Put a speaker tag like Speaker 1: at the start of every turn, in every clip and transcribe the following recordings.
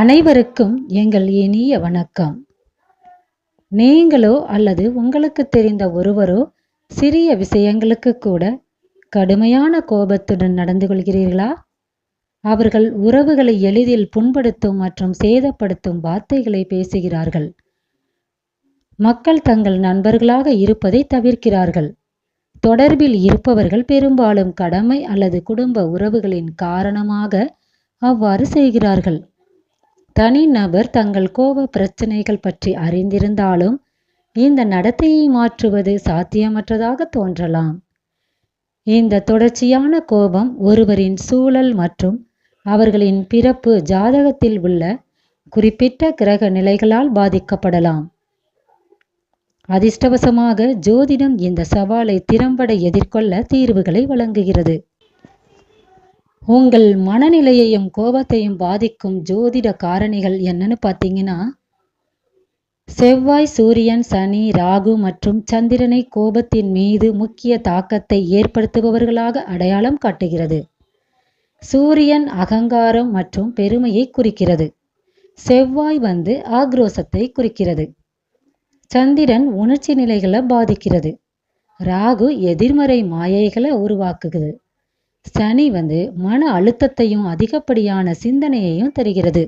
Speaker 1: அனைவருக்கும் எங்கள் இனிய வணக்கம். நீங்களோ அல்லது உங்களுக்கு தெரிந்த ஒருவரோ சிறிய விஷயங்களுக்கு கூட கடுமையான கோபத்துடன் நடந்து கொள்கிறீர்களா? அவர்கள் உறவுகளை எளிதில் புண்படுத்தும் மற்றும் சேதப்படுத்தும் வார்த்தைகளை பேசுகிறார்கள். மக்கள் தங்கள் நண்பர்களாக இருப்பதை தவிர்க்கிறார்கள். தொடர்பில் இருப்பவர்கள் பெரும்பாலும் கடமை அல்லது குடும்ப உறவுகளின் காரணமாக அவ்வாறு செய்கிறார்கள். தனிநபர் தங்கள் கோப பிரச்சனைகள் பற்றி அறிந்திருந்தாலும் இந்த நடத்தையை மாற்றுவது சாத்தியமற்றதாக தோன்றலாம். இந்த தொடர்ச்சியான கோபம் ஒருவரின் சூழல் மற்றும் அவர்களின் பிறப்பு ஜாதகத்தில் உள்ள குறிப்பிட்ட கிரக நிலைகளால் பாதிக்கப்படலாம். அதிர்ஷ்டவசமாக ஜோதிடம் இந்த சவாலை திறம்பட எதிர்கொள்ள தீர்வுகளை வழங்குகிறது. உங்கள் மனநிலையையும் கோபத்தையும் பாதிக்கும் ஜோதிட காரணிகள் என்னன்னு பார்த்தீங்கன்னா செவ்வாய் சூரியன் சனி ராகு மற்றும் சந்திரனை கோபத்தின் மீது முக்கிய தாக்கத்தை ஏற்படுத்துபவர்களாக அடையாளம் காட்டுகிறது. சூரியன் அகங்காரம் மற்றும் பெருமையை குறிக்கிறது. செவ்வாய் வந்து ஆக்ரோசத்தை குறிக்கிறது. சந்திரன் உணர்ச்சி நிலைகளை பாதிக்கிறது. ராகு எதிர்மறை மாயைகளை உருவாக்குகிறது. சனி வந்து மன அழுத்தத்தையும் அதிகப்படியான சிந்தனையையும் தருகிறது.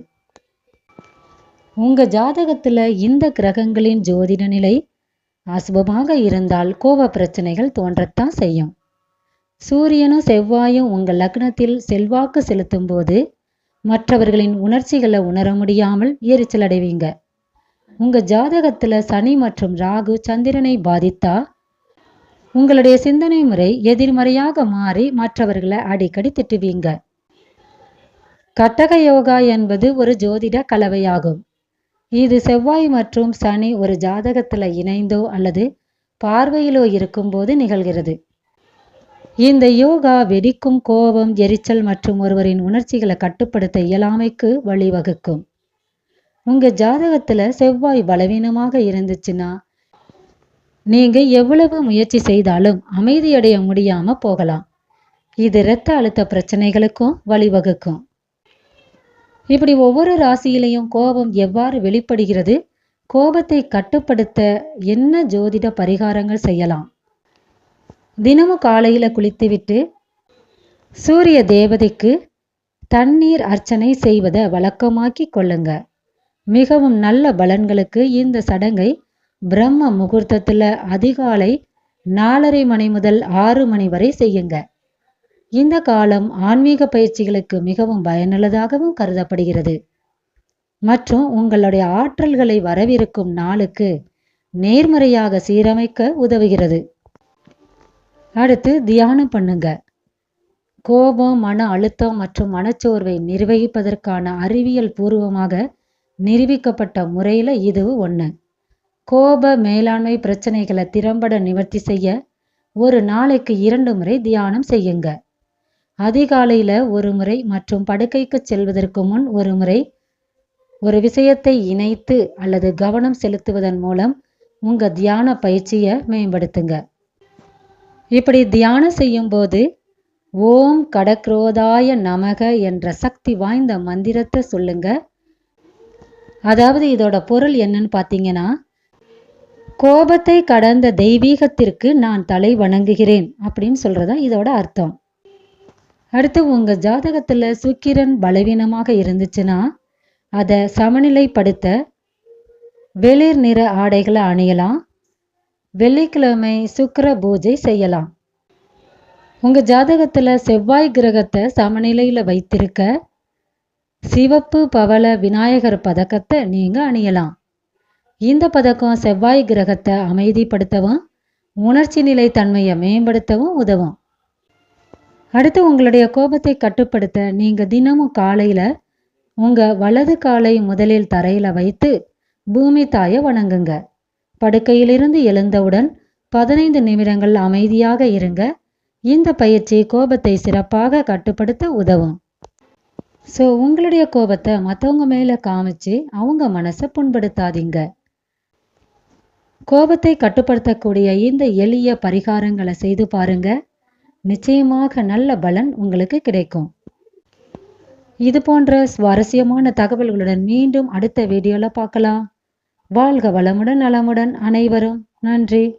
Speaker 1: உங்க ஜாதகத்துல இந்த கிரகங்களின் ஜோதிட நிலை அசுபமாக இருந்தால் கோப பிரச்சனைகள் தோன்றத்தான் செய்யும். சூரியனும் செவ்வாயும் உங்க லக்னத்தில் செல்வாக்கு செலுத்தும் போது மற்றவர்களின் உணர்ச்சிகளை உணர முடியாமல் எரிச்சல் அடைவீங்க. உங்க ஜாதகத்துல சனி மற்றும் ராகு சந்திரனை பாதித்தா உங்களுடைய சிந்தனை முறை எதிர்மறையாக மாறி மற்றவர்களை அடிக்கடி திட்டுவீங்க. கட்டக யோகா என்பது ஒரு ஜோதிட கலவையாகும். இது செவ்வாய் மற்றும் சனி ஒரு ஜாதகத்தில் இணைந்தோ அல்லது பார்வையிலோ இருக்கும்போது நிகழ்கிறது. இந்த யோகா வெடிக்கும் கோபம் எரிச்சல் மற்றும் ஒருவரின் உணர்ச்சிகளை கட்டுப்படுத்த இயலாமைக்கு வழிவகுக்கும். உங்கள் ஜாதகத்தில் செவ்வாய் பலவீனமாக இருந்துச்சுன்னா நீங்க எவ்வளவு முயற்சி செய்தாலும் அமைதியடைய முடியாம போகலாம். இது இரத்த அழுத்த பிரச்சனைகளுக்கும் வழிவகுக்கும். இப்படி ஒவ்வொரு ராசியிலையும் கோபம் எவ்வாறு வெளிப்படுகிறது? கோபத்தை கட்டுப்படுத்த என்ன ஜோதிட பரிகாரங்கள் செய்யலாம்? தினமும் காலையில குளித்துவிட்டு சூரிய தேவதைக்கு தண்ணீர் அர்ச்சனை செய்வதை வழக்கமாக்கி கொள்ளுங்க. மிகவும் நல்ல பலன்களுக்கு இந்த சடங்கை பிரம்ம முகூர்த்தத்துல அதிகாலை நாலரை மணி முதல் ஆறு மணி வரை செய்யுங்க. இந்த காலம் ஆன்மீக பயிற்சிகளுக்கு மிகவும் பயனுள்ளதாகவும் கருதப்படுகிறது. மற்றும் உங்களுடைய ஆற்றல்களை வரவிருக்கும் நாளுக்கு நேர்மறையாக சீரமைக்க உதவுகிறது. அடுத்து தியானம் பண்ணுங்க. கோபம் மன அழுத்தம் மற்றும் மனச்சோர்வை நிர்வகிப்பதற்கான அறிவியல் பூர்வமாக நிரூபிக்கப்பட்ட முறையில் இது ஒன்று கோப மேலாண்மை பிரச்சனைகளை திறம்பட நிவர்த்தி செய்ய ஒரு நாளைக்கு இரண்டு முறை தியானம் செய்யுங்க. அதிகாலையில் ஒரு முறை மற்றும் படுக்கைக்கு செல்வதற்கு முன் ஒரு முறை ஒரு விஷயத்தை இணைத்து அல்லது கவனம் செலுத்துவதன் மூலம் உங்க தியான பயிற்சியை மேம்படுத்துங்க. இப்படி தியானம் செய்யும் போது ஓம் கடக்ரோதாய நமக என்ற சக்தி வாய்ந்த மந்திரத்தை சொல்லுங்க. அதாவது இதோட பொருள் என்னன்னு பார்த்தீங்கன்னா கோபத்தை கடந்த தெய்வீகத்திற்கு நான் தலை வணங்குகிறேன் அப்படின்னு சொல்றதா இதோட அர்த்தம். அடுத்து உங்க ஜாதகத்துல சுக்கிரன் பலவீனமாக இருந்துச்சுன்னா அதை சமநிலைப்படுத்த வெளிர் நிற ஆடைகளை அணியலாம். வெள்ளிக்கிழமை சுக்கர பூஜை செய்யலாம். உங்க ஜாதகத்துல செவ்வாய் கிரகத்தை சமநிலையில வைத்திருக்க சிவப்பு பவள விநாயகர் பதக்கத்தை நீங்க அணியலாம். இந்த பதக்கம் செவ்வாய் கிரகத்தை அமைதிப்படுத்தவும் உணர்ச்சி நிலை தன்மையை மேம்படுத்தவும் உதவும். அடுத்து உங்களுடைய கோபத்தை கட்டுப்படுத்த நீங்க தினமும் காலையில உங்க வலது காலை முதலில் தரையில வைத்து பூமி தாயை வணங்குங்க. படுக்கையிலிருந்து எழுந்தவுடன் பதினைந்து நிமிடங்கள் அமைதியாக இருங்க. இந்த பயிற்சி கோபத்தை சிறப்பாக கட்டுப்படுத்த உதவும். ஸோ உங்களுடைய கோபத்தை மற்றவங்க மேலே காமிச்சு அவங்க மனசை புண்படுத்தாதீங்க. கோபத்தை கட்டுப்படுத்தக்கூடிய இந்த எளிய பரிகாரங்களை செய்து பாருங்க. நிச்சயமாக நல்ல பலன் உங்களுக்கு கிடைக்கும். இது போன்ற சுவாரஸ்யமான தகவல்களுடன் மீண்டும் அடுத்த வீடியோல பார்க்கலாம். வாழ்க வளமுடன் நலமுடன் அனைவரும். நன்றி.